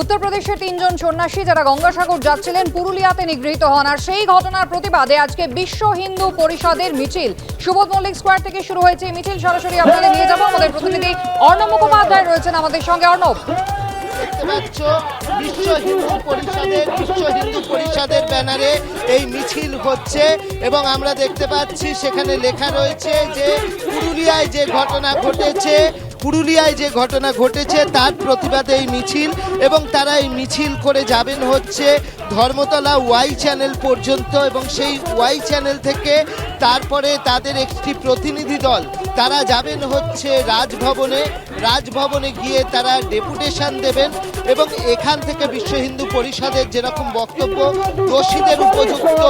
উত্তরপ্রদেশের তিনজন সন্ন্যাসী যারা গঙ্গাসাগর যাচ্ছিলেন, পুরুলিয়াতে নিগৃহীত হন। আর সেই ঘটনার প্রতিবাদে আজকে বিশ্ব হিন্দু পরিষদের মিছিল। সুবোধ মল্লিক স্কোয়ার থেকে শুরু হয়েছে মিছিল। সরাসরি আপনাদের নিয়ে যাব। আমাদের প্রতিনিধি অর্ণব মুখোপাধ্যায় রয়েছেন আমাদের সঙ্গে। অর্ণব। হিন্দু পরিষদের ব্যানারে এই মিছিল হচ্ছে এবং আমরা দেখতে পাচ্ছি সেখানে লেখা রয়েছে যে পুরুলিয়ায় যে ঘটনা ঘটেছে পুরুলিয়ায় যে ঘটনা ঘটেছে, তার প্রতিবাদে এই মিছিল এবং তারা এই মিছিল করে যাবেন হচ্ছে ধর্মতলা ওয়াই চ্যানেল পর্যন্ত এবং সেই ওয়াই চ্যানেল থেকে তারপরে তাদের একটি প্রতিনিধি দল, তারা যাবেন হচ্ছে রাজভবনে রাজভবনে গিয়ে তারা ডেপুটেশন দেবেন এবং এখান থেকে বিশ্ব হিন্দু পরিষদের যেরকম বক্তব্য, দোষীদের উপযুক্ত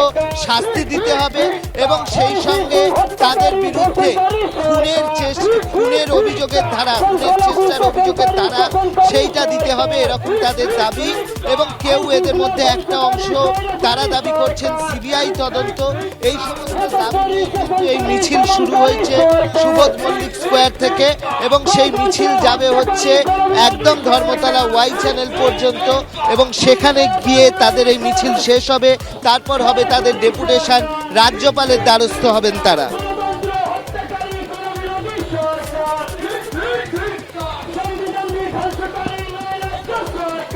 শাস্তি দিতে হবে এবং সেই সঙ্গে তাদের বিরুদ্ধে খুনের চেষ্টা, খুনের অভিযোগের ধারা, খুনের চেষ্টার অভিযোগের ধারা সেইটা দিতে হবে এরকম তাদের দাবি এবং কেউ এদের মধ্যে একটা অংশ তারা দাবি করছেন সিবিআই তদন্ত। এই সমস্ত দাবি কিন্তু এই মিছিল শুরু হয়েছে সুবোধ মল্লিক স্কোয়ার থেকে এবং সেই মিছিল যাবে হচ্ছে একদম ধর্মতলা ওয়াই চ্যানেল পর্যন্ত এবং সেখানে গিয়ে তাদের এই মিছিল শেষ হবে। তারপর হবে তাদের ডেপুটেশন রাজ্যপালের দ্বারস্থ হবেন তারা।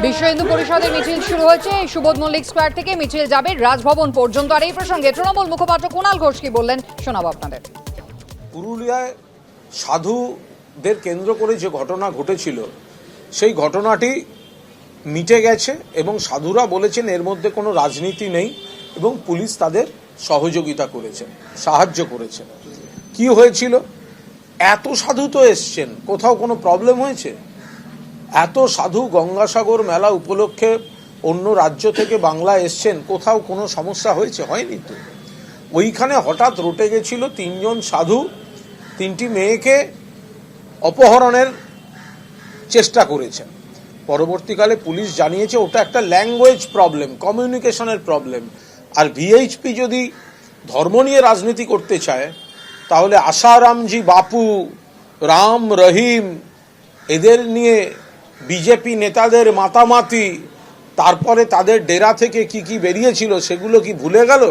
বিশ্ব হিন্দু পরিষদের মিছিল শুরু হয়েছে। এই সুবোধ মল্লিক স্কোয়ার থেকে মিছিল যাবে রাজভবন পর্যন্ত। আর এই প্রসঙ্গে তৃণমূল মুখপাত্র কুণাল ঘোষ কি বললেন শোনাবো আপনাদের। পুরুলিয়ায় সাধুদের কেন্দ্র করে যে ঘটনা ঘটেছিল, সেই ঘটনাটি মিটে গেছে এবং সাধুরা বলেছেন এর মধ্যে কোনো রাজনীতি নেই এবং পুলিশ তাদের সহযোগিতা করেছেন সাহায্য করেছেন কি হয়েছিল? এত সাধু তো এসছেন, কোথাও কোনো প্রবলেম হয়েছে? এত সাধু গঙ্গাসাগর মেলা উপলক্ষে অন্য রাজ্য থেকে বাংলা এসছেন, কোথাও কোনো সমস্যা হয়েছে? হয়নি তো। ওইখানে হঠাৎ রটে গেছিল তিনজন সাধু, তিনটি মেয়েকে অপহরণের চেষ্টা করেছেন। পরবর্তীকালে পুলিশ জানিয়েছে ওটা একটা ল্যাঙ্গুয়েজ প্রবলেম কমিউনিকেশনের প্রবলেম আর ভিএইচপি যদি ধর্ম নিয়ে রাজনীতি করতে চায়, তাহলে আশারামজি, বাপু, রাম, রহিম, এদের নিয়ে বিজেপি নেতাদের মাতামাতি, তারপরে তাদের ডেরা থেকে কি কি বেরিয়েছিল সেগুলো কি ভুলে গেল?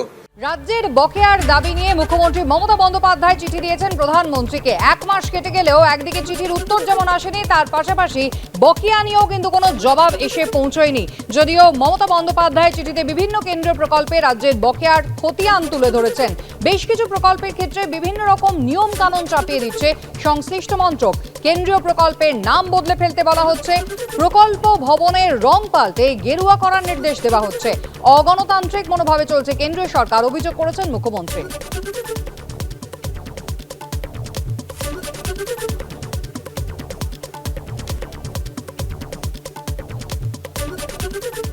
রাজ্যের বকেয়ার দাবি নিয়ে মুখ্যমন্ত্রী মমতা বন্দ্যোপাধ্যায় চিঠি দিয়েছেন প্রধানমন্ত্রীকে। এক মাস কেটে গেলেও একদিকে চিঠির উত্তর যেমন আসেনি, তার পাশাপাশি বকেয়া নিয়েও কিন্তু কোনো জবাব এসে পৌঁছয়নি। যদিও মমতা বন্দ্যোপাধ্যায় চিঠিতে বিভিন্ন কেন্দ্রীয় প্রকল্পে রাজ্যের বকেয়ার খতিয়ান তুলে ধরেছেন। বেশ কিছু প্রকল্পের ক্ষেত্রে বিভিন্ন রকম নিয়ম কানুন চাপিয়ে দিচ্ছে সংশ্লিষ্ট মন্ত্রক। কেন্দ্রীয় প্রকল্পের নাম বদলে ফেলতে বলা হচ্ছে, প্রকল্প ভবনের রং পাল্টে গেরুয়া করার নির্দেশ দেওয়া হচ্ছে। অগণতান্ত্রিক মনোভাবে চলছে কেন্দ্রীয় সরকার, অভিযোগ করেছেন মুখ্যমন্ত্রী।